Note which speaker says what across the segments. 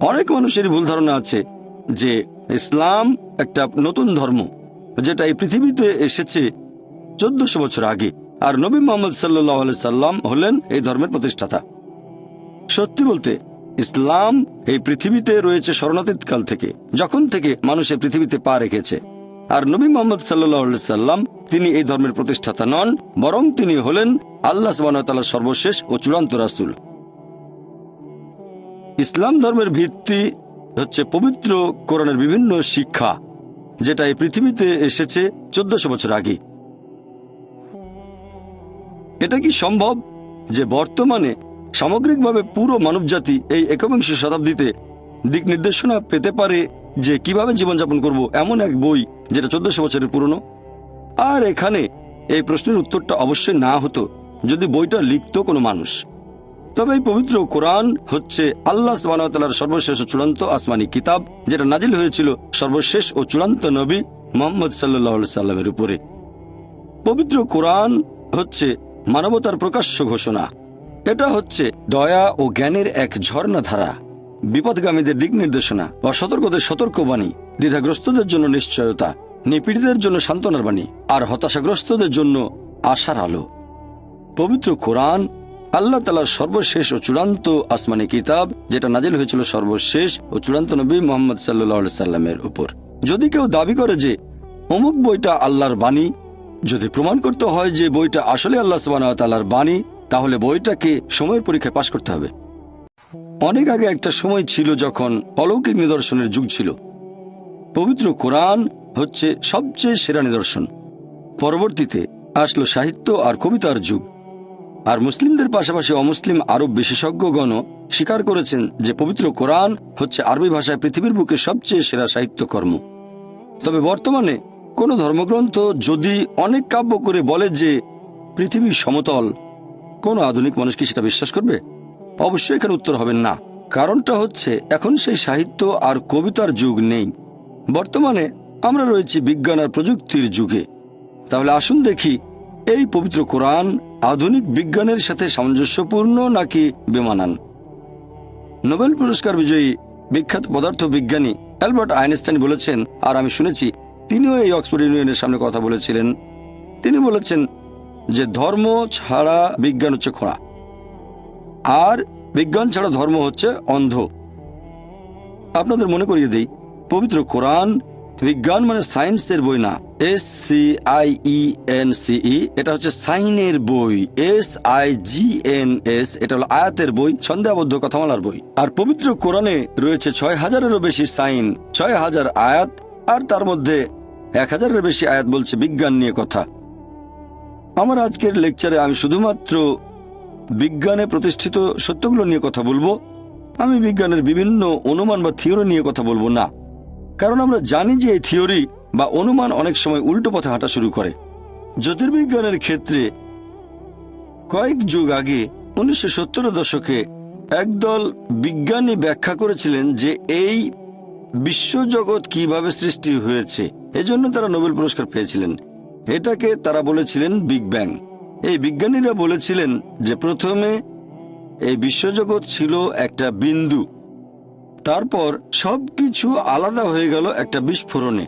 Speaker 1: অনেক মানুষের ভুল ধারণা আছে যে ইসলাম একটা নতুন ধর্ম যেটা এই পৃথিবীতে এসেছে চোদ্দশো বছর আগে। আর নবী মোহাম্মদ সাল্লাহ সাল্লাম হলেন এই ধর্মের প্রতিষ্ঠাতা। সত্যি বলতে, ইসলাম এই পৃথিবীতে রয়েছে শরণাতীত কাল থেকে, যখন থেকে মানুষ এই পৃথিবীতে পা রেখেছে। আর নবী মোহাম্মদ সাল্লাহ সাল্লাম তিনি এই ধর্মের প্রতিষ্ঠাতা নন, বরং তিনি হলেন আল্লাহ সুবাহতাল্লাহ সর্বশেষ ও চূড়ান্ত রাসুল। ইসলাম ধর্মের ভিত্তি হচ্ছে পবিত্র কোরআনের বিভিন্ন শিক্ষা, যেটা এই পৃথিবীতে এসেছে চোদ্দশো বছর আগে। এটা কি সম্ভব যে বর্তমানে সামগ্রিকভাবে পুরো মানবজাতি এই একবিংশ শতাব্দীতে দিক নির্দেশনা পেতে পারে যে কীভাবে জীবনযাপন করব এমন এক বই যেটা চোদ্দশো বছরের পুরনো? আর এখানে এই প্রশ্নের উত্তরটা অবশ্যই না হতো যদি বইটা লিখত কোনো মানুষ। তবে এই পবিত্র কোরআন হচ্ছে আল্লাহ সুবাহতালার সর্বশেষ ও চূড়ান্ত আসমানি কিতাব, যেটা নাজিল হয়েছিল সর্বশেষ ও চূড়ান্ত নবী মোহাম্মদ সাল্লাহ সাল্লামের উপরে। পবিত্র কোরআন হচ্ছে মানবতার প্রকাশ্য ঘোষণা। এটা হচ্ছে দয়া ও জ্ঞানের এক ঝর্ণা ধারা বিপদগামীদের দিক নির্দেশনা বা অসতর্কদের সতর্কবাণী, দ্বিধাগ্রস্তদের জন্য নিশ্চয়তা নিপীড়িতের জন্য সান্ত্বনার বাণী, আর হতাশাগ্রস্তদের জন্য আশার আলো। পবিত্র কোরআন আল্লাহ তালার সর্বশেষ ও চূড়ান্ত আসমানি কিতাব, যেটা নাজিল হয়েছিল সর্বশেষ ও চূড়ান্ত নবী মোহাম্মদ সাল্লাহ সাল্লামের উপর। যদি কেউ দাবি করে যে অমুক বইটা আল্লাহর বাণী, যদি প্রমাণ করতে হয় যে বইটা আসলে আল্লাহ সুবাহর বাণী, তাহলে বইটাকে সময়ের পরীক্ষায় পাশ করতে হবে। অনেক আগে একটা সময় ছিল যখন অলৌকিক নিদর্শনের যুগ ছিল। পবিত্র কোরআন হচ্ছে সবচেয়ে সেরা নিদর্শন। পরবর্তীতে আসলো সাহিত্য আর কবিতার যুগ। আর মুসলিমদের পাশাপাশি অমুসলিম আরব বিশেষজ্ঞগণ স্বীকার করেছেন যে পবিত্র কোরআন হচ্ছে আরবি ভাষায় পৃথিবীর বুকে সবচেয়ে সেরা সাহিত্যকর্ম। তবে বর্তমানে কোনো ধর্মগ্রন্থ যদি অনেক কাব্য করে বলে যে পৃথিবী সমতল, কোনো আধুনিক মানুষ কি সেটা বিশ্বাস করবে? অবশ্যই এখানে উত্তর হবে না। কারণটা হচ্ছে এখন সেই সাহিত্য আর কবিতার যুগ নেই। বর্তমানে আমরা রয়েছি বিজ্ঞান আর প্রযুক্তির যুগে। তাহলে আসুন দেখি এই পবিত্র কোরআন আধুনিক বিজ্ঞানের সাথে সামঞ্জস্যপূর্ণ নাকি বেমানান? নোবেল পুরস্কার বিজয়ী বিখ্যাত পদার্থ বিজ্ঞানী অ্যালবার্ট আইনস্টাইন বলেছেন, আর আমি শুনেছি, তিনিও এই অক্সফোর্ড ইউনিয়নের সামনে কথা বলেছিলেন। তিনি বলেছেন যে ধর্ম ছাড়া বিজ্ঞান হচ্ছে খোঁড়া, আর বিজ্ঞান ছাড়া ধর্ম হচ্ছে অন্ধ। আপনাদের মনে করিয়ে দিই, পবিত্র কোরআন বিজ্ঞান মানে সায়েন্সের বই না S C I E N C E এটা হচ্ছে সাইনের বই S I G N S এটা হলো আয়াতের বই সন্দেহাবদ্ধ কথামালার বই। আর পবিত্র কোরআনে রয়েছে ছয় হাজারেরও বেশি সাইন, ছয় হাজার আয়াত, আর তার মধ্যে এক হাজারের বেশি আয়াত বলছে বিজ্ঞান নিয়ে কথা। আমার আজকের লেকচারে আমি শুধুমাত্র বিজ্ঞানে প্রতিষ্ঠিত সত্যগুলো নিয়ে কথা বলব, আমি বিজ্ঞানের বিভিন্ন অনুমান বা থিওরি নিয়ে কথা বলব না। কারণ আমরা জানি যে এই থিওরি বা অনুমান অনেক সময় উল্টো পথে হাঁটা শুরু করে। জ্যোতির্বিজ্ঞানের ক্ষেত্রে কয়েক যুগ আগে, উনিশশো সত্তর দশকে একদল বিজ্ঞানী ব্যাখ্যা করেছিলেন যে এই বিশ্বজগৎ কীভাবে সৃষ্টি হয়েছে, এজন্য তারা নোবেল পুরস্কার পেয়েছিলেন। এটাকে তারা বলেছিলেন বিগ ব্যাং। এই বিজ্ঞানীরা বলেছিলেন যে প্রথমে এই বিশ্বজগৎ ছিল একটা বিন্দু। তারপর সব কিছু আলাদা হয়ে গেল একটা বিস্ফোরণে।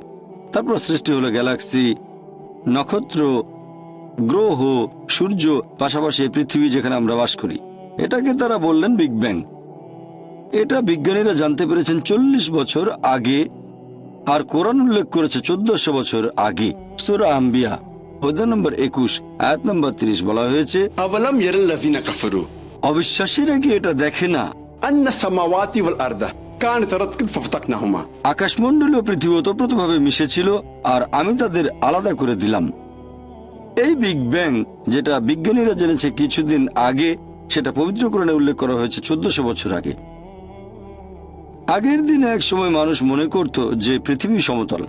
Speaker 1: তারপর সৃষ্টি হলো গ্যালাক্সি নক্ষত্র গ্রহ সূর্য পাশাপাশি পৃথিবী যেখানে আমরা বাস করি। এটাকে তারা বললেন বিগ ব্যাং। এটা বিজ্ঞানীরা জানতে পেরেছেন চল্লিশ বছর আগে আর কোরআন উল্লেখ করেছে চোদ্দশো বছর আগে। সুরা আম্বিয়া নম্বর একুশ আয়াত নম্বর তিরিশ বলা হয়েছে অবিশ্বাসীরা কি এটা দেখে না?
Speaker 2: কান তারা ফতাক নাহমা।
Speaker 1: ও পৃথিবী ওতপ্রোতভাবে মিশেছিল আর আমি তাদের আলাদা করে দিলাম। এই বিগ ব্যাং যেটা বিজ্ঞানীরা জেনেছে কিছুদিন আগে, সেটা পবিত্র কোরআনে উল্লেখ করা হয়েছে চোদ্দশো বছর আগে। আগের দিনে এক সময় মানুষ মনে করত যে পৃথিবী সমতল।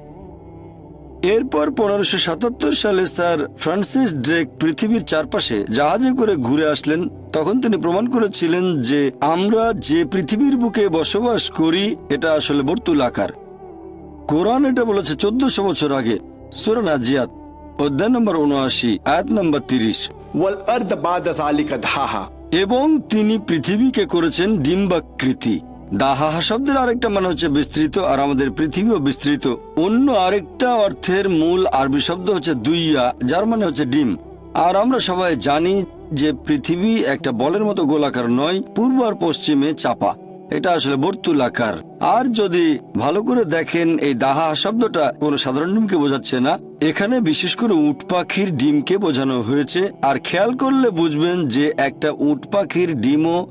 Speaker 1: এরপর পনেরোশো সাতাত্তর সালে স্যার ফ্রান্সিস ড্রেক পৃথিবীর চারপাশে জাহাজে করে ঘুরে আসলেন। তখন তিনি প্রমাণ করেছিলেন যে আমরা যে পৃথিবীর বুকে বসবাস করি এটা আসলে বর্তুল আকার। কোরআন এটা বলেছে চোদ্দশো বছর আগে সুরানাজিয়াত অধ্যায় নম্বর উনআশি আয়াত নম্বর তিরিশ। এবং তিনি পৃথিবীকে করেছেন ডিম্বাকৃতি। দাহাহা শব্দের আরেকটা মানে হচ্ছে বিস্তৃত, আর আমাদের পৃথিবীও বিস্তৃত। অন্য আরেকটা অর্থের মূল আরবি শব্দ হচ্ছে দুইয়া, যার মানে হচ্ছে ডিম। আর আমরা সবাই জানি যে পৃথিবী একটা বলের মতো গোলাকার নয়, পূর্ব আর পশ্চিমে চাপা। এটা আসলে বর্তুলাকার। আর যদি ভালো করে দেখেন, এই দাহা শব্দটা কোনো সাধারণ ডিমকে বোঝাচ্ছে না। এখানে বিশেষ করে উট পাখির ডিমকে বোঝানো হয়েছে। আর খেয়াল করলে বুঝবেন যে একটা উট পাখির ডিমও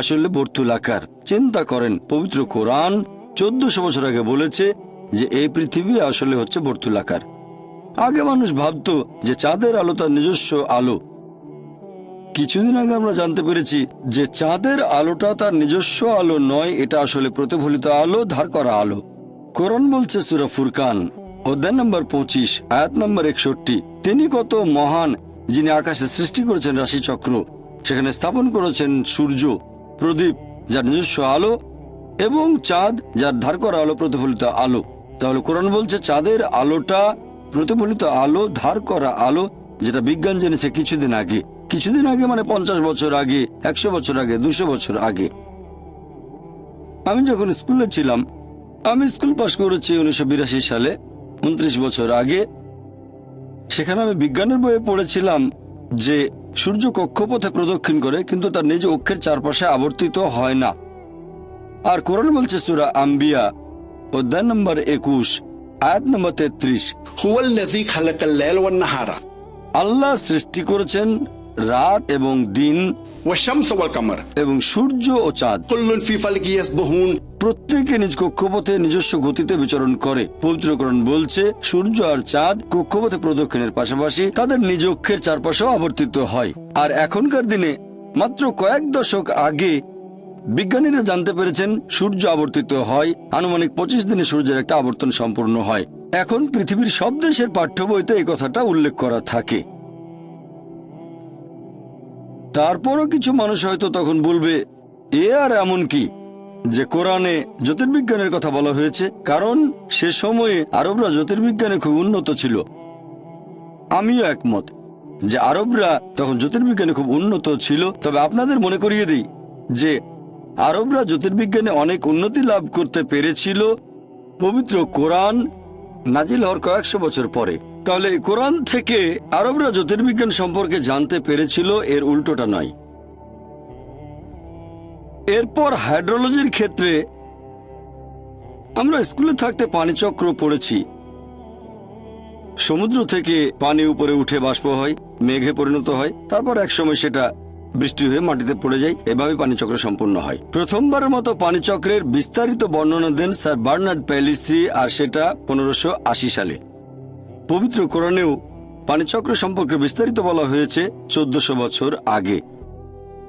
Speaker 1: আসলে বর্তুলাকার চিন্তা করেন, পবিত্র কোরআন চোদ্দশো বছর আগে বলেছে যে এই পৃথিবী আসলে হচ্ছে বর্তুলাকার আগে মানুষ ভাবতো যে চাঁদের আলো তার নিজস্ব আলো। কিছুদিন আগে আমরা জানতে পেরেছি যে চাঁদের আলোটা তার নিজস্ব আলো নয়, এটা আসলে প্রতিফলিত আলো, ধার করা আলো। কোরআন বলছে সুরা ফুরকান, অধ্যায় নম্বর পঁচিশ, আয়াত নম্বর একষট্টি। তিনি কত মহান, যিনি আকাশে সৃষ্টি করেছেন রাশিচক্র, সেখানে স্থাপন করেছেন সূর্য। প্রদীপ, যার নিজস্ব আলো এবং চাঁদ যার ধার করা আলো প্রতিফলিত আলো। তাহলে কোরআন বলছে, চাঁদের আলোটা প্রতিফলিত আলো, ধার করা আলো, যেটা বিজ্ঞান জেনেছে কিছুদিন আগে। কিছুদিন আগে মানে পঞ্চাশ বছর আগে, একশো বছর আগে, দুশো বছর আগে। আমি যখন স্কুলে ছিলাম, আমি স্কুল পাশ করেছি উনিশশো বিরাশি সালে, উনত্রিশ বছর আগে। সেখানে আমি বিজ্ঞানের বইয়ে পড়েছিলাম যে সূর্য কক্ষপথে প্রদক্ষিণ করে কিন্তু তার নিজ অক্ষের চারপাশে আবর্তিত হয় না। আর কোরআন বলছে সুরা আম্বিয়া অধ্যায় নম্বর একুশ আয়াত নম্বর তেত্রিশ। আল্লাহ সৃষ্টি করেছেন রাত এবং দিন এবং সূর্য ও চাঁদ। প্রত্যেকে নিজ কক্ষপথে নিজস্ব গতিতে বিচরণ করে। পবিত্রকরণ বলছে সূর্য আর চাঁদ কক্ষপথে প্রদক্ষিণের পাশাপাশি তাদের নিজ অক্ষের চারপাশেও আবর্তিত হয়। আর এখনকার দিনে মাত্র কয়েক দশক আগে বিজ্ঞানীরা জানতে পেরেছেন সূর্য আবর্তিত হয় আনুমানিক পঁচিশ দিনে সূর্যের একটা আবর্তন সম্পূর্ণ হয়। এখন পৃথিবীর সব দেশের পাঠ্য বইতে এই কথাটা উল্লেখ করা থাকে। তারপরও কিছু মানুষ হয়তো তখন বলবে, এ আর এমন কি? যে কোরআনে জ্যোতির্বিজ্ঞানের কথা বলা হয়েছে, কারণ সে সময়ে আরবরা জ্যোতির্বিজ্ঞানে খুব উন্নত ছিল। আমিও একমত যে আরবরা তখন জ্যোতির্বিজ্ঞানে খুব উন্নত ছিল। তবে আপনাদের মনে করিয়ে দিই যে আরবরা জ্যোতির্বিজ্ঞানে অনেক উন্নতি লাভ করতে পেরেছিল পবিত্র কোরআন নাজিল হওয়ার কয়েকশো বছর পরে। তাহলে কোরআন থেকে আরবরা জ্যোতির্বিজ্ঞান সম্পর্কে জানতে পেরেছিল, এর উল্টোটা নয়। এরপর হাইড্রোলজির ক্ষেত্রে আমরা স্কুলে থাকতে পানিচক্র পড়েছি। সমুদ্র থেকে পানি উপরে উঠে বাষ্প হয়, মেঘে পরিণত হয়, তারপর একসময় সেটা বৃষ্টি হয়ে মাটিতে পড়ে যায় এভাবে পানিচক্র সম্পূর্ণ হয়। প্রথমবারের মতো পানিচক্রের বিস্তারিত বর্ণনা দেন স্যার বার্নার্ড প্যালিসি, আর সেটা পনেরোশো সালে। পবিত্র কোরআনেও পানিচক্র সম্পর্কে বিস্তারিত বলা হয়েছে চোদ্দশো বছর আগে।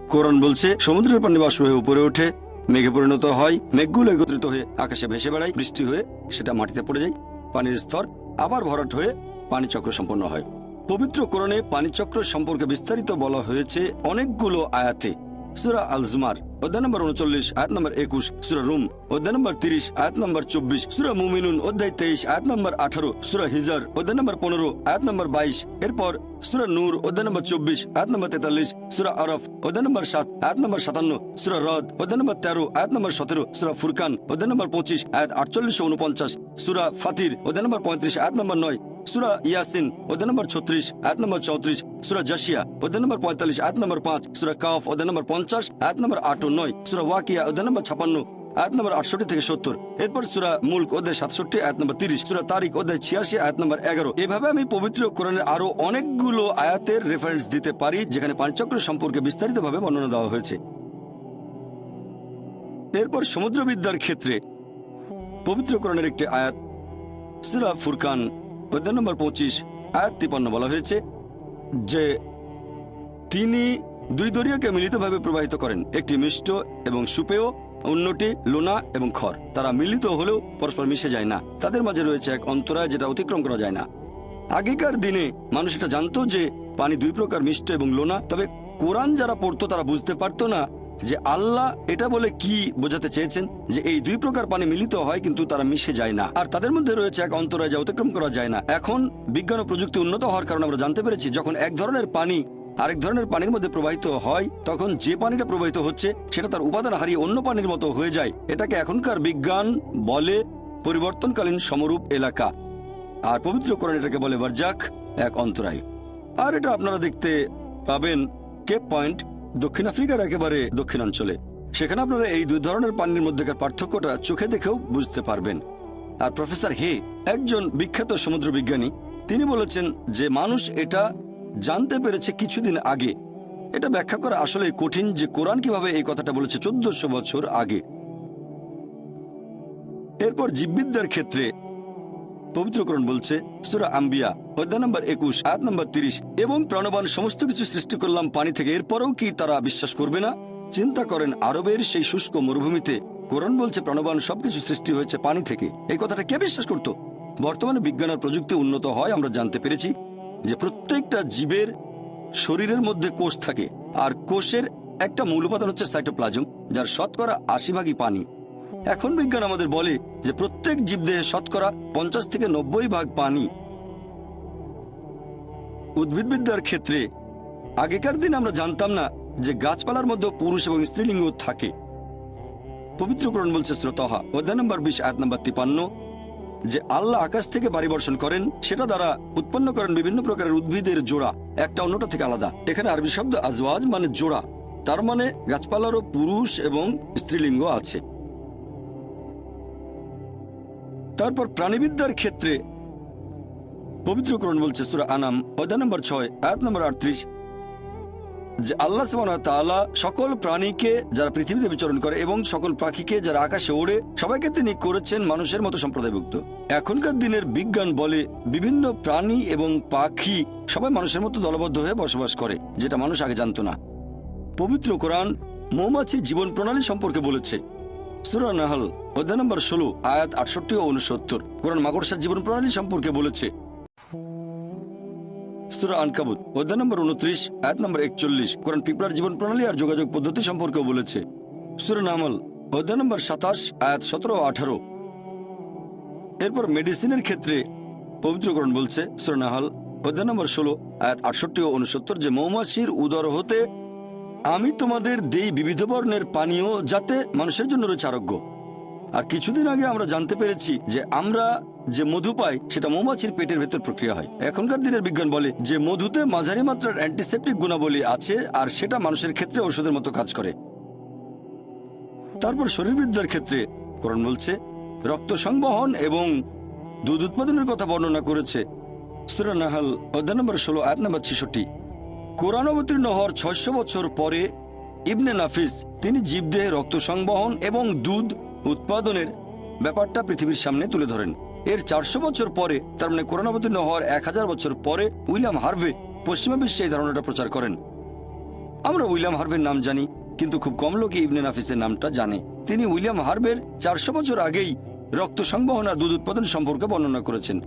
Speaker 1: কোরআন বলছে, সমুদ্রের পানি বাষ্প হয়ে উপরে ওঠে, মেঘে পরিণত হয়, মেঘগুলো একত্রিত হয়ে আকাশে ভেসে বেড়ায়, বৃষ্টি হয়ে সেটা মাটিতে পড়ে যায়, পানির স্তর আবার ভরাট হয়ে পানিচক্র সম্পন্ন হয়। পবিত্র কোরআনে পানিচক্র সম্পর্কে বিস্তারিত বলা হয়েছে অনেকগুলো আয়াতে। সুরা আল জুমার অধ্যায় নম্বর উনচল্লিশ, আয়াত নম্বর একুশ, সুরা রুম, অধ্যায় নম্বর তিরিশ, আয়াত নম্বর চব্বিশ, সুরা মুমিনুন, অধ্যায় তেইশ, আয়াত নম্বর আঠারো, সুরা হিজার, অধ্যায় নম্বর পনেরো, আয়াত নম্বর বাইশ, এরপর সুরা নূর, অধ্যায় নম্বর চব্বিশ, আয়াত নম্বর তেতাল্লিশ, সুরা আরফ, অধ্যায় নম্বর সাত, আয়াত নম্বর সাতান্ন, সুরা রদ, অধ্যায় নম্বর তেরো, আয়াত নম্বর সতেরো, সুরা ফুরকান, অধ্যায় নম্বর পঁচিশ, আয়াত আটচল্লিশশো উনপঞ্চাশ, সুরা ফাতির, অধ্যায় নম্বর পঁয়ত্রিশ, আয়াত নম্বর নয় সুরা ইয়াসিন অধ্যায় নম্বর ছত্রিশ আয়াত নম্বর চৌত্রিশ সুরা জাসিয়া অধ্যায় নম্বর পঁয়তাল্লিশ আয়াত নম্বর পাঁচ সুরা কাফ অধ্যায় নম্বর পঞ্চাশ আয়াত নম্বর আট ও নয় সুরা ওয়াকিয়া অধ্যায় নম্বর ছাপান্ন আয়াত নম্বর আটষট্টি থেকে সত্তর। এরপর সুরা মুল্ক অধ্যায় সাতষট্টি আয়াত নম্বর তিরিশ সুরা তারিখ অধ্যায় ছিয়াশি আয়াত নম্বর এগারো। এভাবে আমি পবিত্র কোরআনের আরও অনেকগুলো আয়াতের রেফারেন্স দিতে পারি, যেখানে পানিচক্র সম্পর্কে বিস্তারিতভাবে বর্ণনা দেওয়া হয়েছে। এরপর সমুদ্রবিদ্যার ক্ষেত্রে পবিত্র কোরআনের একটি আয়াত সুরা ফুরকান অধ্যায় নম্বর পঁচিশ। আয়াত তিপান্ন বলা হয়েছে যে তিনি দুই দরিয়াকে মিলিতভাবে প্রবাহিত করেন। একটি মিষ্ট এবং সুপেয়, অন্যটি লোনা এবং খড় তারা মিলিত হলেও পরস্পর মিশে যায় না। তাদের মাঝে রয়েছে এক অন্তরায় যেটা অতিক্রম করা যায় না। আগেকার দিনে মানুষ এটা জানতো যে পানি দুই প্রকার মিষ্ট এবং লোনা, তবে কোরআন যারা পড়তো তারা বুঝতে পারতো না যে আল্লাহ এটা বলে কি বোঝাতে চেয়েছেন? যে এই দুই প্রকার পানি মিলিত হয় কিন্তু তারা মিশে যায় না। আর তাদের মধ্যে রয়েছে এক অন্তরায় যা অতিক্রম করা যায় না। এখন বিজ্ঞান ও প্রযুক্তি উন্নত হওয়ার কারণে আমরা জানতে পেরেছি, যখন এক ধরনের পানি আরেক ধরনের পানির মধ্যে প্রবাহিত হয়, তখন যে পানিটা প্রবাহিত হচ্ছে, সেটা তার উপাদান হারিয়ে অন্য পানির মতো হয়ে যায়। এটাকে এখনকার বিজ্ঞান বলে পরিবর্তনকালীন সমরূপ এলাকা। আর পবিত্র পবিত্রকরণ এটাকে বলে বারজাক, এক অন্তরায়। আর এটা আপনারা দেখতে পাবেন কেপ পয়েন্ট দক্ষিণ আফ্রিকার একেবারে দক্ষিণাঞ্চলে। সেখানে আপনারা এই দুই ধরনের পানির মধ্যেকার পার্থক্যটা চোখে দেখেও বুঝতে পারবেন। আর প্রফেসর হে, একজন বিখ্যাত সমুদ্র বিজ্ঞানী, তিনি বলেছেন যে মানুষ এটা জানতে পেরেছে কিছুদিন আগে। এটা ব্যাখ্যা করা আসলে কঠিন যে কোরআন কীভাবে এই কথাটা বলেছে চোদ্দশো বছর আগে। এরপর জীববিদ্যার ক্ষেত্রে পবিত্রকরণ বলছে সুরা আম্বিয়া, অধ্যায় নম্বর একুশ আট নম্বর তিরিশ, এবং প্রাণবান সমস্ত কিছু সৃষ্টি করলাম পানি থেকে, এরপরেও কি তারা বিশ্বাস করবে না? চিন্তা করেন, আরবের সেই শুষ্ক মরুভূমিতে কোরআন বলছে প্রাণবান সবকিছু সৃষ্টি হয়েছে পানি থেকে। এই কথাটা কে বিশ্বাস করত? বর্তমানে বিজ্ঞান আর প্রযুক্তি উন্নত হয়, আমরা জানতে পেরেছি যে প্রত্যেকটা জীবের শরীরের মধ্যে কোষ থাকে, আর কোষের একটা মূল উপাদান হচ্ছে সাইটোপ্লাজম, যার শতকরা আশি ভাগই পানি। এখন বিজ্ঞান আমাদের বলে যে প্রত্যেক জীবদেহে শতকরা পঞ্চাশ থেকে নব্বই ভাগ পানি উদ্ভিদবিদ্যার ক্ষেত্রে। আগেকার দিন আমরা জানতাম না যে গাছপালার মধ্যে পুরুষ এবং স্ত্রীলিঙ্গ থাকে। পবিত্রকরণ বলছে শ্রোতহা অধ্যায় নম্বর বিশ, আয়াত নম্বর তিপান্ন, যে আল্লাহ আকাশ থেকে বাড়ি বর্ষণ করেন, সেটা দ্বারা উৎপন্ন করেন বিভিন্ন প্রকারের উদ্ভিদের জোড়া, একটা অন্যটা থেকে আলাদা। এখানে আরবি শব্দ আজওয়াজ মানে জোড়া, তার মানে গাছপালারও পুরুষ এবং স্ত্রীলিঙ্গ আছে। তারপর প্রাণীবিদ্যার ক্ষেত্রে পবিত্রকরণ বলছে সুরা আনাম, অধ্যায় নম্বর ছয়, আয়াত নম্বর আটত্রিশ। যে আল্লাহ তাআলা সকল প্রাণীকে যারা পৃথিবীতে বিচরণ করে এবং সকল পাখিকে যারা আকাশে ওড়ে, সবাইকে তিনি করেছেন মানুষের মতো সম্প্রদায়ভুক্ত। এখনকার দিনের বিজ্ঞান বলে বিভিন্ন প্রাণী এবং পাখি সবাই মানুষের মতো দলবদ্ধ হয়ে বসবাস করে, যেটা মানুষ আগে জানতো না। পবিত্র কোরআন মৌমাছির জীবন প্রণালী সম্পর্কে বলেছে। অধ্যায় নম্বর ষোলো, আয়াত আটষট্টি ও উনসত্তর কোরআন মাকড়সার জীবন প্রণালী সম্পর্কে বলেছে। সুরা নম্বর উনত্রিশ আয়াত নম্বর একচল্লিশ জীবন প্রণালী আর যোগাযোগ পদ্ধতি বলেছে। অধ্যায় নম্বর সাতাশ, আয়াত সতেরো ও আঠারো। এরপর মেডিসিনের ক্ষেত্রে পবিত্রকরণ বলছে, সুরা অধ্যায় নম্বর ষোলো আটষট্টি যে মৌমাছির উদর হতে আমি তোমাদের দেই বিবিধ বর্ণের পানীয় যাতে মানুষের জন্য রয়েছে আরোগ্য। আর কিছুদিন আগে আমরা জানতে পেরেছি যে আমরা যে মধু পাই, সেটা মৌমাছির পেটের ভেতর প্রক্রিয়া হয়। এখনকার দিনের বিজ্ঞান বলে যে মধুতে মাঝারি মাত্রার অ্যান্টিসেপটিক গুণাবলী আছে আর সেটা মানুষের ক্ষেত্রে ঔষধের মতো কাজ করে। তারপর শরীরবিদ্যার ক্ষেত্রে কোরআন বলছে, রক্ত সংবহন এবং দুধ উৎপাদনের কথা বর্ণনা করেছে সুরা নাহাল অধ্যায় নম্বর ষোলো, আয়াত নম্বর ছেষট্টি। কোরআন অবতীর্ণ হওয়ার ছয়শো বছর পরে ইবনে নাফিস, তিনি জীবদেহে রক্ত সংবহন এবং দুধ উৎপাদনের ব্যাপারটা পৃথিবীর সামনে তুলে ধরেন। এর চারশো বছর পরে, তার মানে কোরআন অবতীর্ণ হওয়ার এক হাজার বছর পরে উইলিয়াম হার্ভে পশ্চিমা বিশ্বে এই ধারণাটা প্রচার করেন। আমরা উইলিয়াম হার্ভের নাম জানি, কিন্তু খুব কম লোকই ইবনে নাফিসের নামটা জানে। তিনি উইলিয়াম হার্ভের চারশো বছর আগেই রক্ত সংবহন আর দুধ উৎপাদন সম্পর্কে বর্ণনা করেছেন।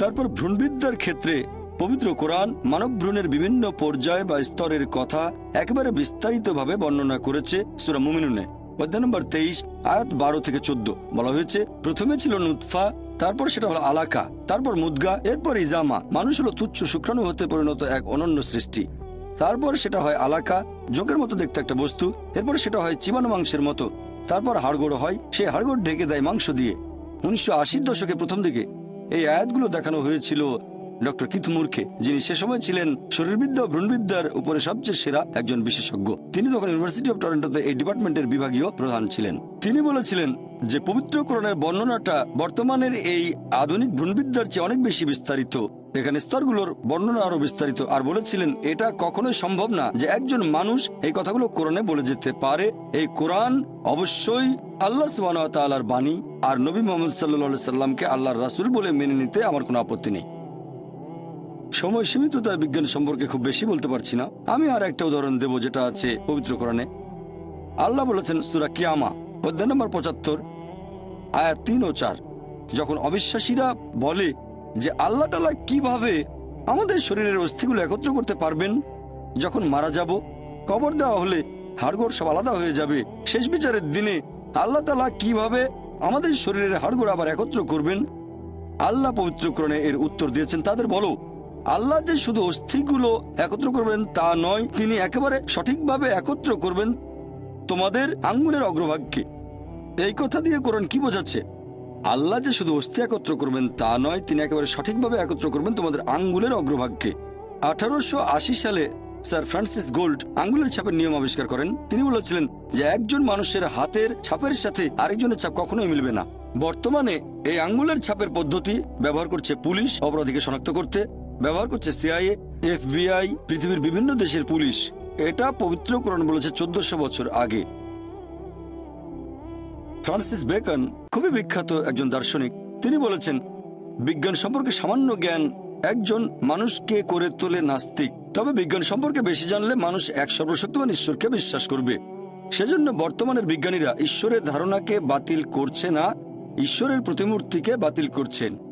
Speaker 1: তারপর ভ্রূণবিদ্যার ক্ষেত্রে পবিত্র কোরআন মানব ভ্রূণের বিভিন্ন পর্যায় বা স্তরের কথা একেবারে বিস্তারিতভাবে বর্ণনা করেছে সুরা মুমিনুনে। অধ্যায় নম্বর তেইশ, আয়াত বারো থেকে চোদ্দ। বলা হয়েছে, প্রথমে ছিল নুৎফা তারপর সেটা হলো আলাকা, তারপর মুদগা, এরপর ইজামা। মানুষ হলো তুচ্ছ শুক্রাণু হতে পরিণত এক অনন্য সৃষ্টি। তারপর সেটা হয় আলাকা জোকের মতো দেখতে একটা বস্তু। এরপর সেটা হয় চিবানো মাংসের মতো। তারপর হাড়গোড় হয়, সে হাড়গোড় ঢেকে দেয় মাংস দিয়ে। উনিশশো আশির দশকে প্রথম দিকে এই আয়াতগুলো দেখানো হয়েছিল ডক্টর কিথ যিনি সে সময় ছিলেন শরীরবিদ্যা ভ্রূণবিদ্যার উপরে সবচেয়ে সেরা একজন বিশেষজ্ঞ। তিনি তখন ইউনিভার্সিটি অফ টরেন্টোতে এই ডিপার্টমেন্টের বিভাগীয় প্রধান ছিলেন। তিনি বলেছিলেন যে, পবিত্র কোরআনের বর্ণনাটা বর্তমানের এই আধুনিক ভ্রূণবিদ্যার চেয়ে অনেক বেশি বিস্তারিত। এখানে স্তরগুলোর বর্ণনা আরও বিস্তারিত। আর বলেছিলেন, এটা কখনোই সম্ভব না যে একজন মানুষ এই কথাগুলো কোরআনে বলে যেতে পারে। এই কোরআন অবশ্যই আল্লাহ সুবাহ বাণী। আর নবী মোহাম্মদ সাল্লা সাল্লামকে আল্লাহর রাসুল বলে মেনে নিতে আমার কোনো আপত্তি নেই। সময় সীমিত তাই বিজ্ঞান সম্পর্কে খুব বেশি বলতে পারছি না। আমি আর একটা উদাহরণ দেব যেটা আছে পবিত্র কোরআনে। আল্লাহ বলেছেন সুরা কিয়ামা, অধ্যায় নম্বর পঁচাত্তর, আয়াত তিন ও চার। যখন অবিশ্বাসীরা বলে যে আল্লাহ তালা কীভাবে আমাদের শরীরের অস্থিগুলো একত্র করতে পারবেন, যখন মারা যাব, কবর দেওয়া হলে হাড়গোড় সব আলাদা হয়ে যাবে। শেষ বিচারের দিনে আল্লাহ তালা কীভাবে আমাদের শরীরের হাড়গোড় আবার একত্র করবেন? আল্লাহ পবিত্রকরণে এর উত্তর দিয়েছেন। তাদের বলো আল্লাহ যে শুধু অস্থিগুলো একত্র করবেন তা নয়, তিনি একেবারে সঠিকভাবে একত্র করবেন তোমাদের আঙ্গুলের অগ্রভাগকে। এই কথা দিয়ে কোরআন কি বোঝাচ্ছে? আল্লাহ যে শুধু অস্থি একত্র করবেন তা নয়, তিনি একেবারে সঠিকভাবে একত্র করবেন তোমাদের আঙ্গুলের অগ্রভাগকে। আঠারোশো আশি সালে স্যার ফ্রান্সিস গোল্ড আঙ্গুলের ছাপের নিয়ম আবিষ্কার করেন। তিনি বলেছিলেন যে একজন মানুষের হাতের ছাপের সাথে আরেকজনের ছাপ কখনোই মিলবে না। বর্তমানে এই আঙ্গুলের ছাপের পদ্ধতি ব্যবহার করছে পুলিশ, অপরাধীকে শনাক্ত করতে। ব্যবহার করছে সিআইএ, এফবিআই, পৃথিবীর বিভিন্ন দেশের পুলিশ। এটা পবিত্রকরণ বলেছে চোদ্দশো বছর আগে। ফ্রান্সিস বেকন খুবই বিখ্যাত একজন দার্শনিক। তিনি বলেছেন, বিজ্ঞান সম্পর্কে সামান্য জ্ঞান একজন মানুষকে করে তোলে নাস্তিক। তবে বিজ্ঞান সম্পর্কে বেশি জানলে মানুষ এক সর্বশক্তিমান ঈশ্বরকে বিশ্বাস করবে। সেজন্য বর্তমানের বিজ্ঞানীরা ঈশ্বরের ধারণাকে বাতিল করছে না, ঈশ্বরের প্রতিমূর্তিকে বাতিল করছেন।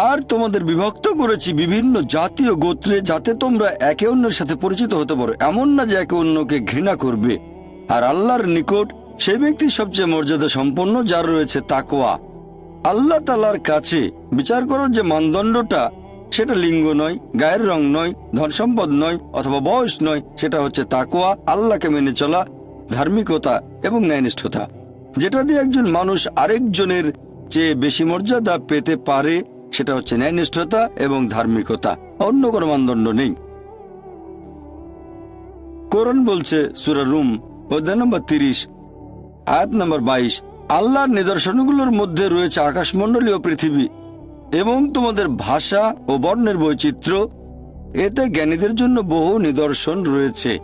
Speaker 1: আর তোমাদের বিভক্ত করেছি বিভিন্ন জাতীয় গোত্রে যাতে তোমরা একে অন্যের সাথে পরিচিত হতে পারো। এমন না যে একে অন্যকে ঘৃণা করবে। আর আল্লাহর নিকট সেই ব্যক্তি সবচেয়ে মর্যাদা সম্পন্ন, যার রয়েছে তাকোয়া আল্লাহ তালার কাছে বিচার করার যে মানদণ্ডটা, সেটা লিঙ্গ নয়, গায়ের রং নয়, ধন সম্পদ নয়, অথবা বয়স নয়, সেটা হচ্ছে তাকোয়া আল্লাহকে মেনে চলা, ধার্মিকতা এবং ন্যায়নিষ্ঠতা। যেটা দিয়ে একজন মানুষ আরেকজনের চেয়ে বেশি মর্যাদা পেতে পারে সেটা হচ্ছে ন্যায়নিষ্ঠতা এবং ধার্মিকতা। অন্য কোনো মানদণ্ড নেই। কোরআন বলছে, সুরা রুম, অধ্যায় নম্বর তিরিশ, আয়াত নম্বর বাইশ, আল্লাহর নিদর্শনগুলোর মধ্যে রয়েছে আকাশমণ্ডলী ও পৃথিবী এবং তোমাদের ভাষা ও বর্ণের বৈচিত্র্য। এতে জ্ঞানীদের জন্য বহু নিদর্শন রয়েছে।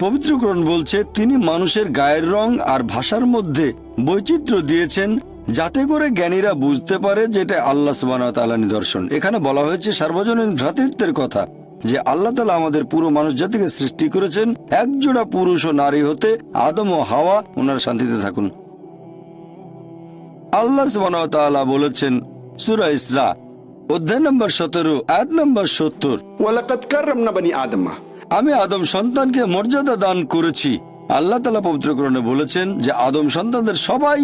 Speaker 1: পবিত্রকরণ বলছে, তিনি মানুষের গায়ের রং আর ভাষার মধ্যে বৈচিত্র্য দিয়েছেন যাতে করে জ্ঞানীরা বুঝতে পারে যেটা আল্লাহ সুবাহ নিদর্শন। এখানে বলা হয়েছে সার্বজনীন ভ্রাতৃত্বের কথা যে আল্লাহ তালা আমাদের পুরো মানুষ জাতিকে সৃষ্টি করেছেন একজোড়া পুরুষ ও নারী হতে আদম ও হাওয়া ওনারা শান্তিতে থাকুন। আল্লাহ সুবাহ বলেছেন সুরা ইসরা অধ্যায় নম্বর সতেরো আয়াত নম্বর সত্তর। আমি আদম সন্তানকে মর্যাদা দান করেছি। আল্লাহ তালা পবিত্রকরণে বলেছেন যে আদম সন্তানদের সবাই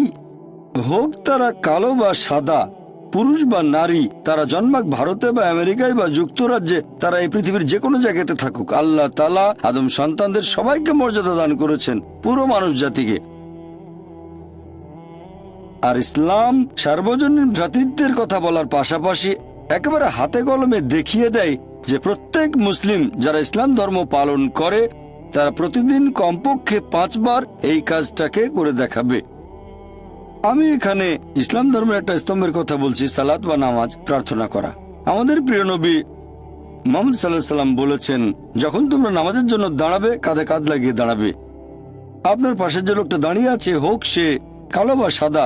Speaker 1: হোক তারা কালো বা সাদা, পুরুষ বা নারী, তারা জন্মাক ভারতে বা আমেরিকায় বা যুক্তরাজ্যে, তারা এই পৃথিবীর যে কোনো জায়গাতে থাকুক। আল্লাহ তালা আদম সন্তানদের সবাইকে মর্যাদা দান করেছেন পুরো মানুষ জাতিকে। আর ইসলাম সার্বজনীন ভ্রাতৃত্বের কথা বলার পাশাপাশি একেবারে হাতে কলমে দেখিয়ে দেয় যে প্রত্যেক মুসলিম যারা ইসলাম ধর্ম পালন করে, তারা প্রতিদিন কমপক্ষে পাঁচবার এই কাজটাকে করে দেখাবে। আমি এখানে ইসলাম ধর্মের একটা স্তম্ভের কথা বলছি সালাদ বা নামাজ প্রার্থনা করা। আমাদের প্রিয় নবী মোহাম্মদ সাল্লাহ সাল্লাম বলেছেন, যখন তোমরা নামাজের জন্য দাঁড়াবে, কাঁধে কাঁধ লাগিয়ে দাঁড়াবে। আপনার পাশে যে লোকটা দাঁড়িয়ে আছে, হোক সে কালো বা সাদা,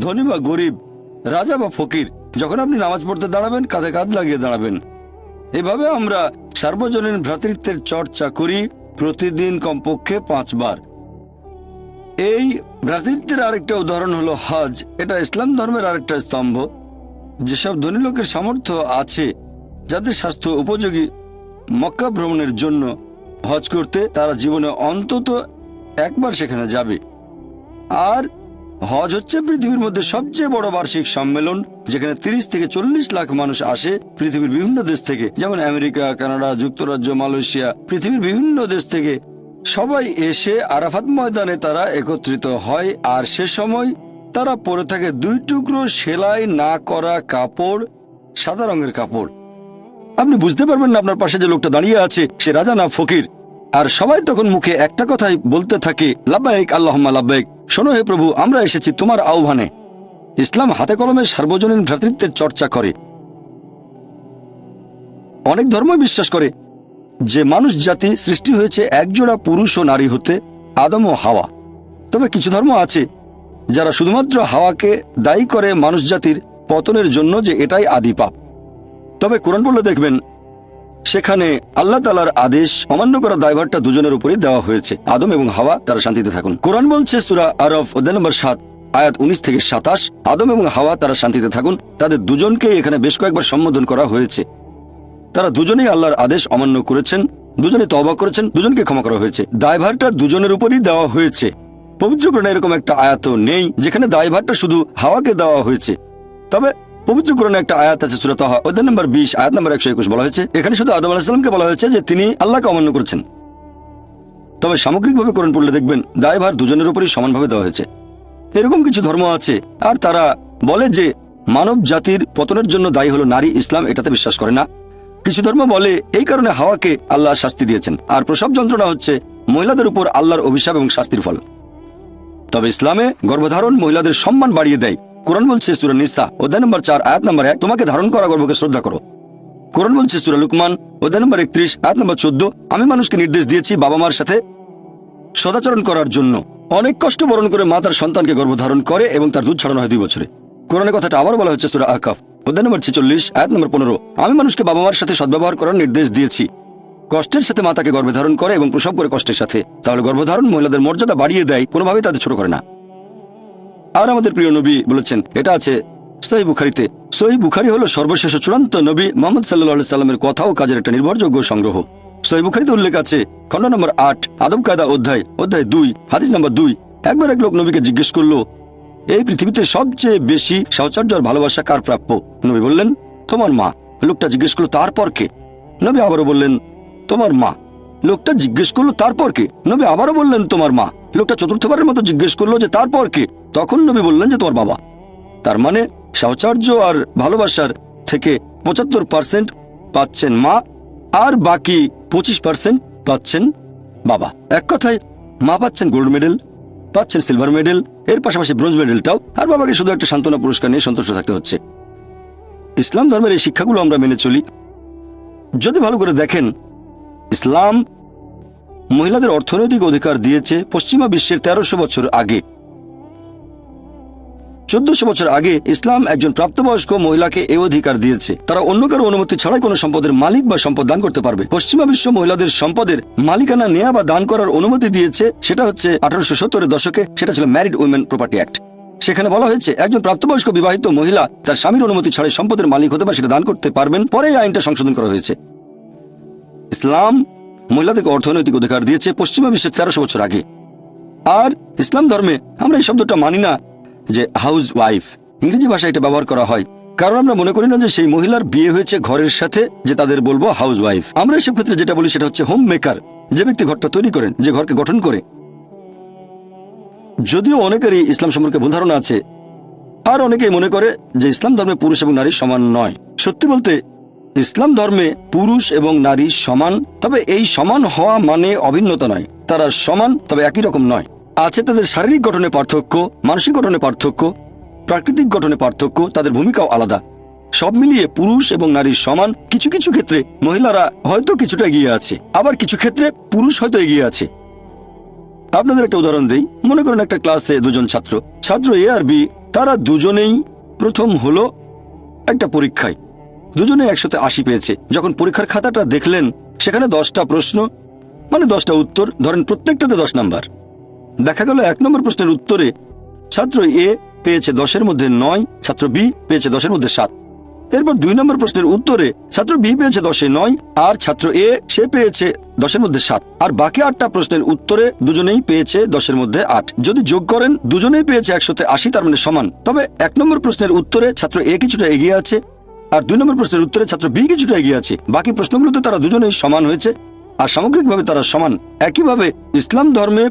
Speaker 1: ধনী বা গরিব, রাজা বা ফকির, যখন আপনি নামাজ পড়তে দাঁড়াবেন, কাঁধে কাঁধ লাগিয়ে দাঁড়াবেন। এভাবে আমরা সার্বজনীন ভ্রাতৃত্বের চর্চা করি প্রতিদিন কমপক্ষে পাঁচবার। এই ভ্রাতৃত্বের আরেকটা উদাহরণ হলো হজ। এটা ইসলাম ধর্মের আরেকটা স্তম্ভ। যেসব ধনী লোকের সামর্থ্য আছে, যাদের স্বাস্থ্য উপযোগী, মক্কা ভ্রমণের জন্য হজ করতে তারা জীবনে অন্তত একবার সেখানে যাবে। আর হজ হচ্ছে পৃথিবীর মধ্যে সবচেয়ে বড় বার্ষিক সম্মেলন, যেখানে তিরিশ থেকে চল্লিশ লাখ মানুষ আসে পৃথিবীর বিভিন্ন দেশ থেকে, যেমন আমেরিকা, কানাডা, যুক্তরাজ্য, মালয়েশিয়া, পৃথিবীর বিভিন্ন দেশ থেকে সবাই এসে আরাফাত ময়দানে তারা একত্রিত হয়, আর সে সময় তারা পরে থাকে দুই টুকরো সেলাই না করা কাপড়, সাদা রঙের কাপড়। আপনি বুঝতে পারবেন না আপনার পাশে যে লোকটা দাঁড়িয়ে আছে, সে রাজা না ফকির? আর সবাই তখন মুখে একটা কথাই বলতে থাকে, লাব্বাইক, আল্লাহম্মা লাব্বাইক। শোনো হে প্রভু, আমরা এসেছি তোমার আহ্বানে। ইসলাম হাতে কলমে সার্বজনীন ভ্রাতৃত্বের চর্চা করে। অনেক ধর্ম বিশ্বাস করে যে মানুষ জাতি সৃষ্টি হয়েছে একজোড়া পুরুষ ও নারী হতে, আদম ও হাওয়া। তবে কিছু ধর্ম আছে যারা শুধুমাত্র হাওয়াকে দায়ী করে মানুষ জাতির পতনের জন্য যে এটাই আদি পাপ। তবে কোরআন পড়লে দেখবেন, সেখানে আল্লাহ তালার আদেশ অমান্য করা দায়ভারটা দুজনের উপরই দেওয়া হয়েছে। আদম এবং হাওয়া, তারা শান্তিতে থাকুন। কোরআন বলছে, সুরা আরফ অধ্যায় নম্বর সাত, আয়াত উনিশ থেকে সাতাশ, আদম এবং হাওয়া, তারা শান্তিতে থাকুন। তাদের দুজনকে এখানে বেশ কয়েকবার সম্বোধন করা হয়েছে। তারা দুজনেই আল্লাহর আদেশ অমান্য করেছেন দুজনে তবা করেছেন, দুজনকে ক্ষমা করা হয়েছে। দায়ভারটা দুজনের উপরই দেওয়া হয়েছে। পবিত্রকরণে এরকম একটা আয়াত নেই, যেখানে দায়ভারটা শুধু হাওয়াকে দেওয়া হয়েছে। তবে পবিত্র পবিত্রকরণে একটা আয়াত আছে সুরত অধ্যায় নম্বর বিশ, আয়াত নম্বর একশো একুশ বলা হয়েছে। এখানে শুধু আদম আলাহিসামকে বলা হয়েছে যে তিনি আল্লাহকে অমান্য করেছেন। তবে সামগ্রিকভাবে কোরআন পড়লে দেখবেন, দায়ভার দুজনের উপরই সমানভাবে দেওয়া হয়েছে। এরকম কিছু ধর্ম আছে, আর তারা বলে যে মানব জাতির পতনের জন্য দায়ী হলো নারী, ইসলাম, এটাতে বিশ্বাস করে না। কিছু ধর্ম বলে এই কারণে হাওয়াকে আল্লাহ শাস্তি দিয়েছেন। আর প্রসব যন্ত্রণা হচ্ছে মহিলাদের উপর আল্লাহর অভিশাপ এবং শাস্তির ফল। তবে ইসলামে গর্ভধারণ মহিলাদের সম্মান বাড়িয়ে দেয়। কোরআন বলছে সুরা নিসা, অধ্যায় নম্বর চার, আয়াত নম্বর এক, তোমাকে ধারণ করা গর্ভকে শ্রদ্ধা করো। কোরআন বলছে সুরা লুকমান, অধ্যায় নম্বর একত্রিশ, আয়াত নম্বর চোদ্দ, আমি মানুষকে নির্দেশ দিয়েছি বাবা মার সাথে সদাচরণ করার জন্য। অনেক কষ্ট বরণ করে মা তার সন্তানকে গর্ভধারণ করে এবং তার দুধ ছড়ানো হয় দুই বছরে। কোরআনের কথাটা আবার বলা হচ্ছে সুরা আকাফ অধ্যায় নম্বর ছেচল্লিশ, আয়াত নম্বর পনেরো। আমি মানুষকে বাবা মার সাথে সদ্ব্যবহার করার নির্দেশ দিয়েছি। কষ্টের সাথে মাতাকে গর্ভে ধারণ করে এবং প্রসব করে কষ্টের সাথে। তাহলে গর্ভধারণ মহিলাদের মর্যাদা বাড়িয়ে দেয়, কোনোভাবেই তাদের ছোট করে না। আর আমাদের প্রিয় নবী বলেছেন, এটা আছে সহি বুখারিতে। সহি বুখারি হলো সর্বশেষ চূড়ান্ত নবী মোহাম্মদ সাল্লাহ সাল্লামের কথা ও কাজের একটা নির্ভরযোগ্য সংগ্রহ। সহি বুখারিতে উল্লেখ আছে, খণ্ড নম্বর আট আদম কায়দা অধ্যায় অধ্যায় দুই, হাদিস নম্বর দুই। একবার এক লোক নবীকে জিজ্ঞেস করল এই পৃথিবীতে সবচেয়ে বেশি সাহচর্য আর ভালোবাসা কার প্রাপ্য? নবী বললেন, তোমার মা। লোকটা জিজ্ঞেস করল, তারপর কে? নবী আবারও বললেন, তোমার মা। লোকটা জিজ্ঞেস করল, তারপর কে? নবী আবারও বললেন, তোমার মা। লোকটা চতুর্থবারের মতো জিজ্ঞেস করল, যে তারপর কে? তখন নবী বললেন, যে তোমার বাবা। তার মানে সাহচর্য আর ভালোবাসার থেকে পঁচাত্তর পার্সেন্ট পাচ্ছেন মা আর বাকি পঁচিশ পার্সেন্ট পাচ্ছেন বাবা। এক কথায়, মা পাচ্ছেন গোল্ড মেডেল পাচ্ছেন সিলভার মেডেল এর পাশাপাশি ব্রোঞ্জ মেডেলটাও। আর বাবাকে শুধু একটা সান্ত্বনা পুরস্কার নিয়ে সন্তুষ্ট থাকতে হচ্ছে। ইসলাম ধর্মের এই শিক্ষাগুলো আমরা মেনে চলি। যদি ভালো করে দেখেন, ইসলাম মহিলাদের অর্থনৈতিক অধিকার দিয়েছে পশ্চিমা বিশ্বের তেরোশো বছর আগে। চোদ্দশো বছর আগে ইসলাম একজন প্রাপ্তবয়স্ক মহিলাকে এ অধিকার দিয়েছে। তারা অন্য কারও অনুমতি ছাড়াই কোনো সম্পদের মালিক বা সম্পদ দান করতে পারবে। পশ্চিমা বিশ্ব মহিলাদের সম্পদের মালিকানা নেয়া বা দান করার অনুমতি দিয়েছে, সেটা হচ্ছে আঠারোশো সত্তরের দশকে, সেটা ছিল ম্যারিড উইমেন প্রপার্টি অ্যাক্ট সেখানে বলা হয়েছে, একজন প্রাপ্তবয়স্ক বিবাহিত মহিলা তার স্বামীর অনুমতি ছাড়াই সম্পদের মালিক হতে বা সেটা দান করতে পারবেন, পরে আইনটা সংশোধন করা হয়েছে। ইসলাম মহিলাদেরকে অর্থনৈতিক অধিকার দিয়েছে পশ্চিমা বিশ্বের তেরোশো বছর আগে। আর ইসলাম ধর্মে আমরা এই শব্দটা মানি না যে হাউস ওয়াইফ ইংরেজি ভাষায় এটা ব্যবহার করা হয়। কারণ আমরা মনে করি না যে সেই মহিলার বিয়ে হয়েছে ঘরের সাথে যে তাদের বলব হাউস ওয়াইফ আমরা এসব ক্ষেত্রে যেটা বলি সেটা হচ্ছে হোম মেকার যে ব্যক্তি ঘরটা তৈরি করেন, যে ঘরকে গঠন করে। যদিও অনেকেরই ইসলাম সম্পর্কে ভুল ধারণা আছে, আর অনেকেই মনে করে যে ইসলাম ধর্মে পুরুষ এবং নারী সমান নয়। সত্যি বলতে, ইসলাম ধর্মে পুরুষ এবং নারী সমান, তবে এই সমান হওয়া মানে অভিন্নতা নয়। তারা সমান, তবে একই রকম নয়। আছে তাদের শারীরিক গঠনে পার্থক্য, মানসিক গঠনে পার্থক্য, প্রাকৃতিক গঠনে পার্থক্য, তাদের ভূমিকাও আলাদা। সব মিলিয়ে পুরুষ এবং নারীর সমান কিছু কিছু ক্ষেত্রে মহিলারা হয়তো কিছুটা এগিয়ে আছে, আবার কিছু ক্ষেত্রে পুরুষ হয়তো এগিয়ে আছে। আপনাদের একটা উদাহরণ দিই। মনে করেন একটা ক্লাসে দুজন ছাত্র। ছাত্র এ আর বি তারা দুজনেই প্রথম হলো একটা পরীক্ষায়। দুজনে একসাথে আশি পেয়েছে। যখন পরীক্ষার খাতাটা দেখলেন, সেখানে দশটা প্রশ্ন মানে দশটা উত্তর, ধরেন প্রত্যেকটাতে দশ নাম্বার। দেখা গেল এক নম্বর প্রশ্নের উত্তরে ছাত্র এ পেয়েছে দশের মধ্যে নয়, ছাত্র বি পেয়েছে দশের মধ্যে সাত। এরপর দুই নম্বর প্রশ্নের উত্তরে ছাত্র বি পেয়েছে দশে নয় আর ছাত্র এ সে পেয়েছে দশের মধ্যে সাত। আর বাকি আটটা প্রশ্নের উত্তরে দুজনেই পেয়েছে দশের মধ্যে আট। যদি যোগ করেন, দুজনেই পেয়েছে একশোতে আশি, তার মানে সমান। তবে এক নম্বর প্রশ্নের উত্তরে ছাত্র এ কিছুটা এগিয়ে আছে আর দুই নম্বর প্রশ্নের উত্তরে ছাত্র বি কিছুটা এগিয়ে আছে। বাকি প্রশ্নগুলোতে তারা দুজনেই সমান হয়েছে আর সামগ্রিকভাবে তারা সমান। একইভাবে ইসলাম ধর্মে